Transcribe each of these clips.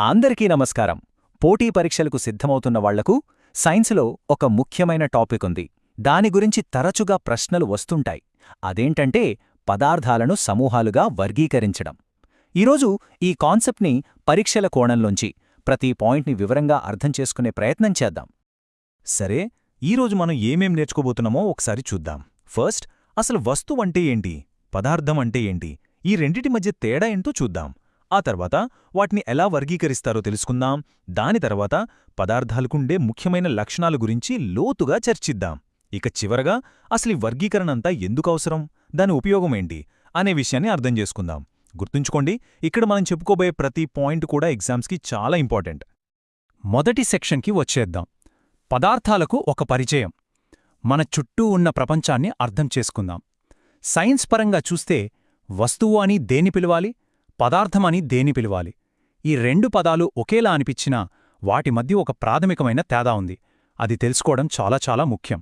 అందరికీ నమస్కారం. పోటీ పరీక్షలకు సిద్ధమవుతున్న వాళ్ళకు సైన్సులో ఒక ముఖ్యమైన టాపిక్ ఉంది. దాని గురించి తరచుగా ప్రశ్నలు వస్తుంటాయి. అదేంటంటే పదార్థాలను సమూహాలుగా వర్గీకరించడం. ఈరోజు ఈ కాన్సెప్ట్ని పరీక్షల కోణంలోంచి ప్రతి పాయింట్ని వివరంగా అర్థం చేసుకునే ప్రయత్నం చేద్దాం. సరే ఈరోజు మనం ఏమేం నేర్చుకోబోతున్నామో ఒకసారి చూద్దాం. ఫస్ట్ అసలు వస్తువు అంటే ఏంటి? పదార్థం అంటే ఏంటి? ఈ రెండిటి మధ్య తేడా ఏంటో చూద్దాం. ఆ తర్వాత వాటిని ఎలా వర్గీకరిస్తారో తెలుసుకుందాం. దాని తర్వాత పదార్థాలకుండే ముఖ్యమైన లక్షణాల గురించి లోతుగా చర్చిద్దాం. ఇక చివరగా అసలు ఈ వర్గీకరణంతా ఎందుకు అవసరం? దాని ఉపయోగమేంటి అనే విషయాన్ని అర్థం చేసుకుందాం. గుర్తుంచుకోండి ఇక్కడ మనం చెప్పుకోబోయే ప్రతి పాయింట్ కూడా ఎగ్జామ్స్కి చాలా ఇంపార్టెంట్. మొదటి సెక్షన్కి వచ్చేద్దాం. పదార్థాలకు ఒక పరిచయం. మన చుట్టూ ఉన్న ప్రపంచాన్ని అర్థం చేసుకుందాం. సైన్స్ పరంగా చూస్తే వస్తువు అని దేని పిలవాలి? పదార్థమని దేని పిలవాలి? ఈ రెండు పదాలు ఒకేలా అనిపించినా వాటి మధ్య ఒక ప్రాథమికమైన తేడా ఉంది. అది తెలుసుకోవడం చాలా చాలా ముఖ్యం.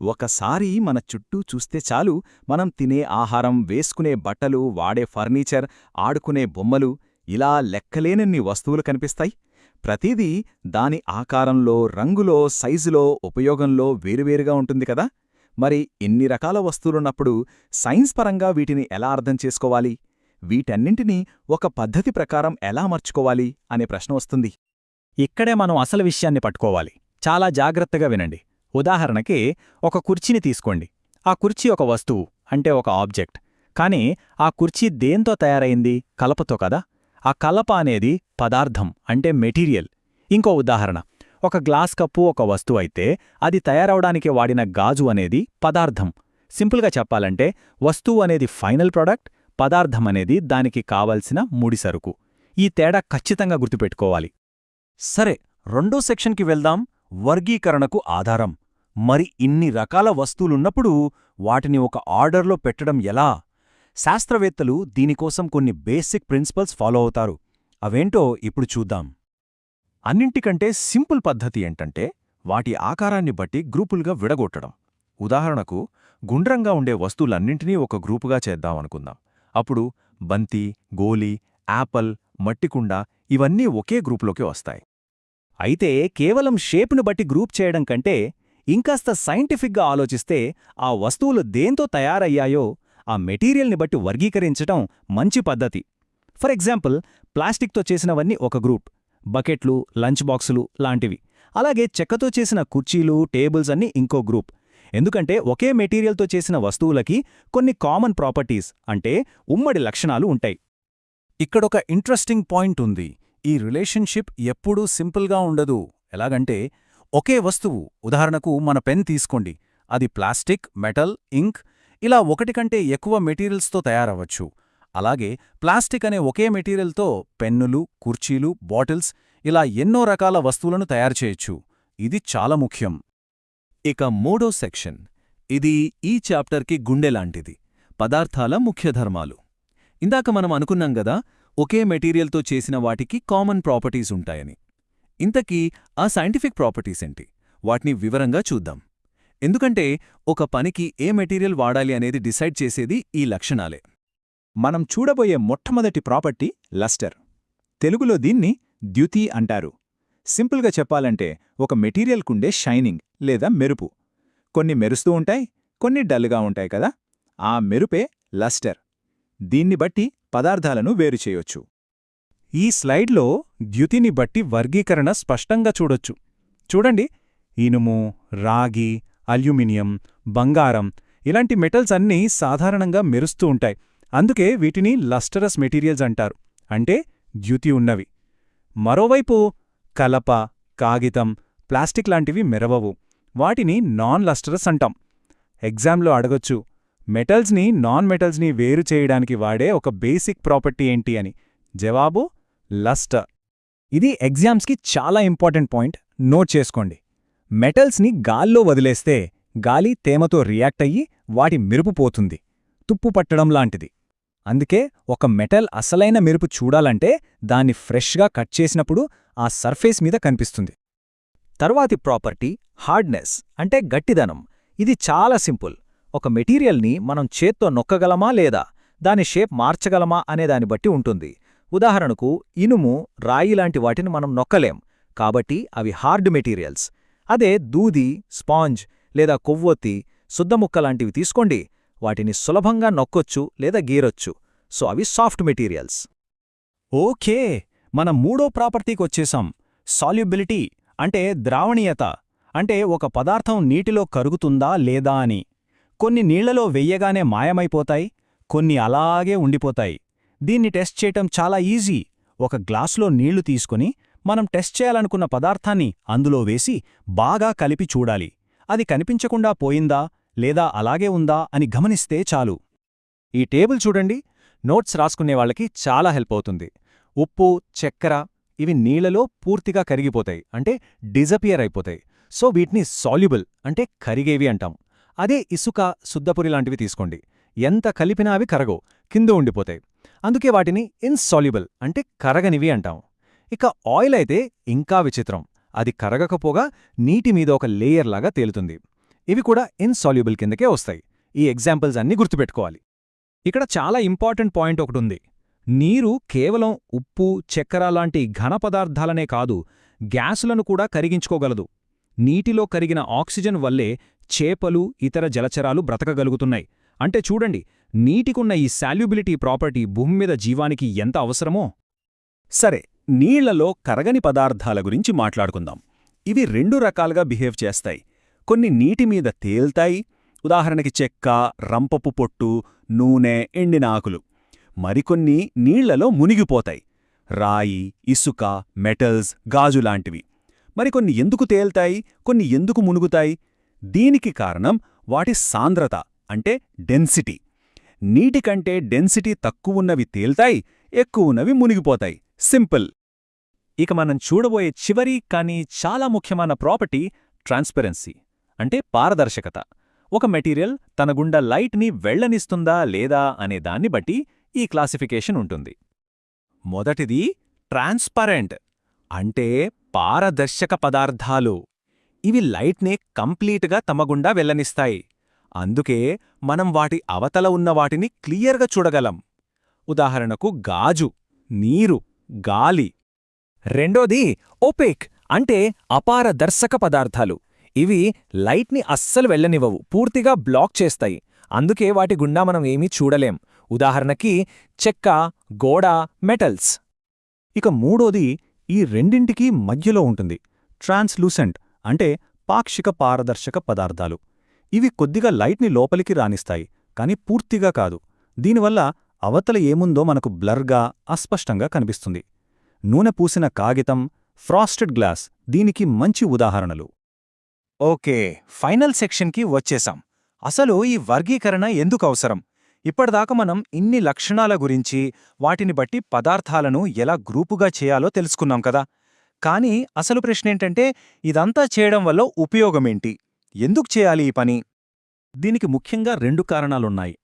ఒకసారి మన చుట్టూ చూస్తే చాలు మనం తినే ఆహారం వేసుకునే బట్టలు వాడే ఫర్నిచర్ ఆడుకునే బొమ్మలు ఇలా లెక్కలేనన్ని వస్తువులు కనిపిస్తాయి. ప్రతిదీ దాని ఆకారంలో రంగులో సైజులో ఉపయోగంలో వేరువేరుగా ఉంటుంది కదా? మరి ఇన్ని రకాల వస్తువులున్నప్పుడు సైన్స్ పరంగా వీటిని ఎలా అర్థం చేసుకోవాలి? వీటన్నింటినీ ఒక పద్ధతి ప్రకారం ఎలా మర్చుకోవాలి అనే ప్రశ్న వస్తుంది. ఇక్కడే మనం అసలు విషయాన్ని పట్టుకోవాలి. చాలా జాగ్రత్తగా వినండి. ఉదాహరణకి ఒక కుర్చీని తీసుకోండి. ఆ కుర్చీ ఒక వస్తువు అంటే ఒక ఆబ్జెక్ట్. కానీ ఆ కుర్చీ దేంతో తయారైంది? కలపతో కదా. ఆ కలప అనేది పదార్థం అంటే మెటీరియల్. ఇంకో ఉదాహరణ. ఒక గ్లాస్ కప్పు ఒక వస్తువు అయితే అది తయారవడానికి వాడిన గాజు అనేది పదార్థం. సింపుల్గా చెప్పాలంటే వస్తువు అనేది ఫైనల్ ప్రోడక్ట్ పదార్థమనేది దానికి కావలసిన ముడిసరుకు ఈ తేడా ఖచ్చితంగా గుర్తుపెట్టుకోవాలి. సరే రెండో సెక్షన్కి వెళ్దాం. వర్గీకరణకు ఆధారం. మరి ఇన్ని రకాల వస్తువులున్నప్పుడు వాటిని ఒక ఆర్డర్లో పెట్టడం ఎలా? శాస్త్రవేత్తలు దీనికోసం కొన్ని బేసిక్ ప్రిన్సిపల్స్ ఫాలో అవుతారు. అవేంటో ఇప్పుడు చూద్దాం. అన్నింటికంటే సింపుల్ పద్ధతి ఏంటంటే వాటి ఆకారాన్ని బట్టి గ్రూపులుగా విడగొట్టడం. ఉదాహరణకు గుండ్రంగా ఉండే వస్తువులన్నింటినీ ఒక గ్రూపుగా చేద్దామనుకుందాం. అప్పుడు బంతి గోలి యాపల్ మట్టికుండ ఇవన్నీ ఒకే గ్రూపులోకి వస్తాయి. అయితే కేవలం షేపును బట్టి గ్రూప్ చేయడం కంటే ఇంకాస్త సైంటిఫిక్గా ఆలోచిస్తే ఆ వస్తువులు దేంతో తయారయ్యాయో ఆ మెటీరియల్ని బట్టి వర్గీకరించటం మంచి పద్ధతి. ఫర్ ఎగ్జాంపుల్ ప్లాస్టిక్తో చేసినవన్నీ ఒక గ్రూప్. బకెట్లు లంచ్ బాక్సులు లాంటివి. అలాగే చెక్కతో చేసిన కుర్చీలు టేబుల్స్ అన్నీ ఇంకో గ్రూప్. ఎందుకంటే ఒకే మెటీరియల్తో చేసిన వస్తువులకి కొన్ని కామన్ ప్రాపర్టీస్ అంటే ఉమ్మడి లక్షణాలు ఉంటాయి. ఇక్కడొక ఇంట్రెస్టింగ్ పాయింట్ ఉంది. ఈ రిలేషన్షిప్ ఎప్పుడూ సింపుల్గా ఉండదు. ఎలాగంటే ఒకే వస్తువు ఉదాహరణకు మన పెన్ తీసుకోండి. అది ప్లాస్టిక్ మెటల్ ఇంక్ ఇలా ఒకటి కంటే ఎక్కువ మెటీరియల్స్తో తయారవ్వచ్చు. అలాగే ప్లాస్టిక్ అనే ఒకే మెటీరియల్తో పెన్నులు కుర్చీలు బాటిల్స్ ఇలా ఎన్నో రకాల వస్తువులను తయారు చేయొచ్చు. ఇది చాలా ముఖ్యం. ఇక మూడో సెక్షన్. ఇది ఈ చాప్టర్కి గుండెలాంటిది. పదార్థాల ముఖ్యధర్మాలు. ఇందాక మనం అనుకున్నాం గదా ఒకే మెటీరియల్తో చేసిన వాటికి కామన్ ప్రాపర్టీస్ ఉంటాయని. ఇంతకీ ఆ సైంటిఫిక్ ప్రాపర్టీస్ ఏంటి? వాటిని వివరంగా చూద్దాం. ఎందుకంటే ఒక పనికి ఏ మెటీరియల్ వాడాలి అనేది డిసైడ్ చేసేది ఈ లక్షణాలే. మనం చూడబోయే మొట్టమొదటి ప్రాపర్టీ లస్టర్. తెలుగులో దీన్ని ద్యుతి అంటారు. సింపుల్గా చెప్పాలంటే ఒక మెటీరియల్కుండే షైనింగ్ లేదా మెరుపు. కొన్ని మెరుస్తూ ఉంటాయి కొన్ని డల్గా ఉంటాయి కదా? ఆ మెరుపే లస్టర్. దీన్ని బట్టి పదార్థాలను వేరు చేయొచ్చు. ఈ స్లైడ్లో ద్యుతిని బట్టి వర్గీకరణ స్పష్టంగా చూడొచ్చు. చూడండి ఇనుము రాగి అల్యూమినియం బంగారం ఇలాంటి మెటల్స్ అన్నీ సాధారణంగా మెరుస్తూ ఉంటాయి. అందుకే వీటిని లస్టరస్ మెటీరియల్స్ అంటారు. అంటే ద్యుతి ఉన్నవి. మరోవైపు కలప కాగితం ప్లాస్టిక్ లాంటివి మెరవవు. వాటిని నాన్ లస్టరస్ అంటాం. ఎగ్జామ్లో అడగొచ్చు మెటల్స్ని నాన్ మెటల్స్ని వేరు చేయడానికి వాడే ఒక బేసిక్ ప్రాపర్టీ ఏంటి అని. జవాబు లస్టర్. ఇది ఎగ్జామ్స్కి చాలా ఇంపార్టెంట్ పాయింట్. నోట్ చేసుకోండి. మెటల్స్ని గాల్లో వదిలేస్తే గాలి తేమతో రియాక్ట్ అయ్యి వాటి మెరుపు పోతుంది. తుప్పు పట్టడం లాంటిది. అందుకే ఒక మెటల్ అసలైన మెరుపు చూడాలంటే దాన్ని ఫ్రెష్గా కట్ చేసినప్పుడు ఆ సర్ఫేస్ మీద కనిపిస్తుంది. తర్వాతి ప్రాపర్టీ హార్డ్నెస్ అంటే గట్టిదనం. ఇది చాలా సింపుల్. ఒక మెటీరియల్ని మనం చేత్తో నొక్కగలమా లేదా దాని షేప్ మార్చగలమా అనే దాన్ని బట్టి ఉంటుంది. ఉదాహరణకు ఇనుము రాయి లాంటి వాటిని మనం నొక్కలేం కాబట్టి అవి హార్డ్ మెటీరియల్స్. అదే దూది స్పాంజ్ లేదా కొవ్వొత్తి శుద్ధముక్క లాంటివి తీసుకోండి. వాటిని సులభంగా నొక్కొచ్చు లేదా గీరొచ్చు. సో అవి సాఫ్ట్ మెటీరియల్స్. ఓకే మన మూడో ప్రాపర్టీకి వచ్చేసాం. సాల్యుబిలిటీ అంటే ద్రావణీయత అంటే ఒక పదార్థం నీటిలో కరుగుతుందా లేదా అని. కొన్ని నీళ్ళలో వెయ్యగానే మాయమైపోతాయి కొన్ని అలాగే ఉండిపోతాయి. దీన్ని టెస్ట్ చేయటం చాలా ఈజీ. ఒక గ్లాసులో నీళ్ళు తీసుకుని మనం టెస్ట్ చేయాలనుకున్న పదార్థాన్ని అందులో వేసి బాగా కలిపి చూడాలి. అది కనిపించకుండా పోయిందా? లేదా అలాగే ఉందా అని గమనిస్తే చాలు. ఈ టేబుల్ చూడండి. నోట్స్ రాసుకునే వాళ్ళకి చాలా హెల్ప్ అవుతుంది. ఉప్పు చక్కెర ఇవి నీళ్ళలో పూర్తిగా కరిగిపోతాయి. అంటే డిజపియర్ అయిపోతాయి. సో వీటిని సాల్యుబుల్ అంటే కరిగేవి అంటాం. అదే ఇసుక శుద్ధపురి లాంటివి తీసుకోండి. ఎంత కలిపినా అవి కరగవు. కింద ఉండిపోతాయి. అందుకే వాటిని ఇన్సాల్యుబుల్ అంటే కరగనివి అంటాం. ఇక ఆయిల్ అయితే ఇంకా విచిత్రం. అది కరగకపోగా నీటి మీద ఒక లేయర్లాగా తేలుతుంది. ఇవి కూడా ఇన్సాల్యుబుల్ కిందకే వస్తాయి. ఈ ఎగ్జాంపుల్స్ అన్నీ గుర్తుపెట్టుకోవాలి. ఇక్కడ చాలా ఇంపార్టెంట్ పాయింట్ ఒకటుంది నీరు కేవలం ఉప్పు చక్కెర లాంటి ఘన పదార్థాలనే కాదు గ్యాసులను కూడా కరిగించుకోగలదు. నీటిలో కరిగిన ఆక్సిజన్ వల్లే చేపలు ఇతర జలచరాలు బ్రతకగలుగుతున్నాయి. అంటే చూడండి నీటికున్న ఈ శాల్యుబిలిటీ ప్రాపర్టీ భూమి మీద జీవానికి ఎంత అవసరమో. సరే నీళ్ళలో కరగని పదార్థాల గురించి మాట్లాడుకుందాం. ఇవి రెండు రకాలుగా బిహేవ్ చేస్తాయి. కొన్ని నీటి మీద తేల్తాయి. ఉదాహరణకి చెక్క రంపపు పొట్టు నూనె ఎండిన ఆకులు. మరికొన్ని నీళ్ళలో మునిగిపోతాయి. రాయి ఇసుక మెటల్స్ గాజులాంటివి మరికొన్ని ఎందుకు తేల్తాయి? కొన్ని ఎందుకు మునుగుతాయి? దీనికి కారణం వాటి సాంద్రత అంటే డెన్సిటీ. నీటికంటే డెన్సిటీ తక్కువున్నవి తేల్తాయి ఎక్కువన్నవి మునిగిపోతాయి. సింపుల్. ఇక మనం చూడబోయే చివరి కానీ చాలా ముఖ్యమైన ప్రాపర్టీ ట్రాన్స్పరెన్సీ. అంటే పారదర్శకత. ఒక మెటీరియల్ తన గుండా లైట్ని వెళ్ళనిస్తుందా లేదా అనే దాన్ని బట్టి ఈ క్లాసిఫికేషన్ ఉంటుంది. మొదటిది ట్రాన్స్పరెంట్ అంటే పారదర్శక పదార్థాలు. ఇవి లైట్నే కంప్లీట్గా తమ గుండా వెళ్ళనిస్తాయి అందుకే మనం వాటి అవతల ఉన్న వాటిని క్లియర్గా చూడగలం. ఉదాహరణకు గాజు నీరు గాలి. రెండోది ఓపేక్ అంటే అపారదర్శక పదార్థాలు. ఇవి లైట్ని అస్సలు వెళ్ళనివ్వవు పూర్తిగా బ్లాక్ చేస్తాయి. అందుకే వాటి గుండా మనం ఏమీ చూడలేం. ఉదాహరణకి చెక్క గోడ మెటల్స్. ఇక మూడోది ఈ రెండింటికీ మధ్యలో ఉంటుంది. ట్రాన్స్లూసెంట్ అంటే పాక్షిక పారదర్శక పదార్థాలు. ఇవి కొద్దిగా లైట్ని లోపలికి రాణిస్తాయి కాని పూర్తిగా కాదు. దీనివల్ల అవతల ఏముందో మనకు బ్లర్గా అస్పష్టంగా కనిపిస్తుంది. నూనె పూసిన కాగితం ఫ్రాస్టెడ్ గ్లాస్ దీనికి మంచి ఉదాహరణలు. ఓకే ఫైనల్ సెక్షన్కి వచ్చేసాం. అసలు ఈ వర్గీకరణ ఎందుకు అవసరం? ఇప్పటిదాకా మనం ఇన్ని లక్షణాల గురించి వాటిని బట్టి పదార్థాలను ఎలా గ్రూపుగా చేయాలో తెలుసుకున్నాం కదా. కానీ అసలు ప్రశ్నేంటంటే ఇదంతా చేయడం వల్ల ఉపయోగమేంటి? ఎందుకు చేయాలి ఈ పని? దీనికి ముఖ్యంగా రెండు కారణాలున్నాయి.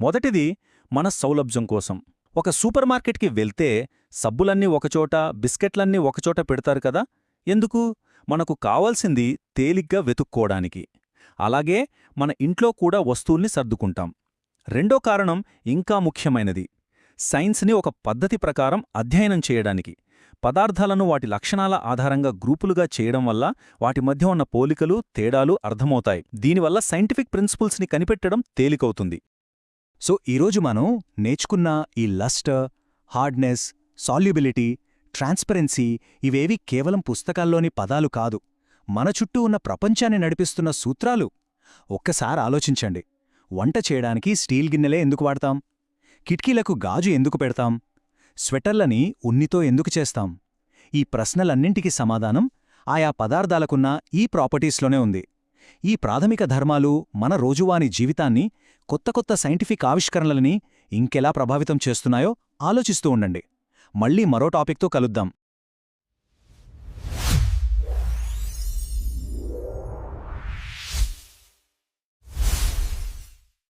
మొదటిది మన సౌలభ్యం కోసం. ఒక సూపర్ మార్కెట్కి వెళ్తే సబ్బులన్నీ ఒకచోట బిస్కెట్లన్నీ ఒకచోట పెడతారు కదా. ఎందుకు? మనకు కావాల్సింది తేలిగ్గా వెతుక్కోడానికి అలాగే మన ఇంట్లో కూడా వస్తువుల్ని సర్దుకుంటాం. రెండో కారణం ఇంకా ముఖ్యమైనది. సైన్స్ని ఒక పద్ధతి ప్రకారం అధ్యయనం చేయడానికి. పదార్థాలను వాటి లక్షణాల ఆధారంగా గ్రూపులుగా చేయడం వల్ల వాటి మధ్య ఉన్న పోలికలు తేడాలు అర్థమవుతాయి. దీనివల్ల సైంటిఫిక్ ప్రిన్సిపుల్స్ని కనిపెట్టడం తేలికవుతుంది. సో ఈరోజు మనం నేర్చుకున్న ఈ లస్టర్ హార్డ్నెస్ సాల్యుబిలిటీ ట్రాన్స్పరెన్సీ ఇవేవి కేవలం పుస్తకాల్లోని పదాలు కాదు. మన చుట్టూ ఉన్న ప్రపంచాన్ని నడిపిస్తున్న సూత్రాలు. ఒక్కసారి ఆలోచించండి. వంట చేయడానికి స్టీల్ గిన్నెలే ఎందుకు వాడతాం? కిటికీలకు గాజు ఎందుకు పెడతాం? స్వెటర్లని ఉన్నితో ఎందుకు చేస్తాం? ఈ ప్రశ్నలన్నింటికి సమాధానం ఆయా పదార్థాలకున్న ఈ ప్రాపర్టీస్లోనే ఉంది. ఈ ప్రాథమిక ధర్మాలు మన రోజువారీ జీవితాన్ని కొత్త కొత్త సైంటిఫిక్ ఆవిష్కరణలని ఇంకెలా ప్రభావితం చేస్తున్నాయో ఆలోచిస్తూ ఉండండి. మళ్ళీ మరో టాపిక్తో కలుద్దాం.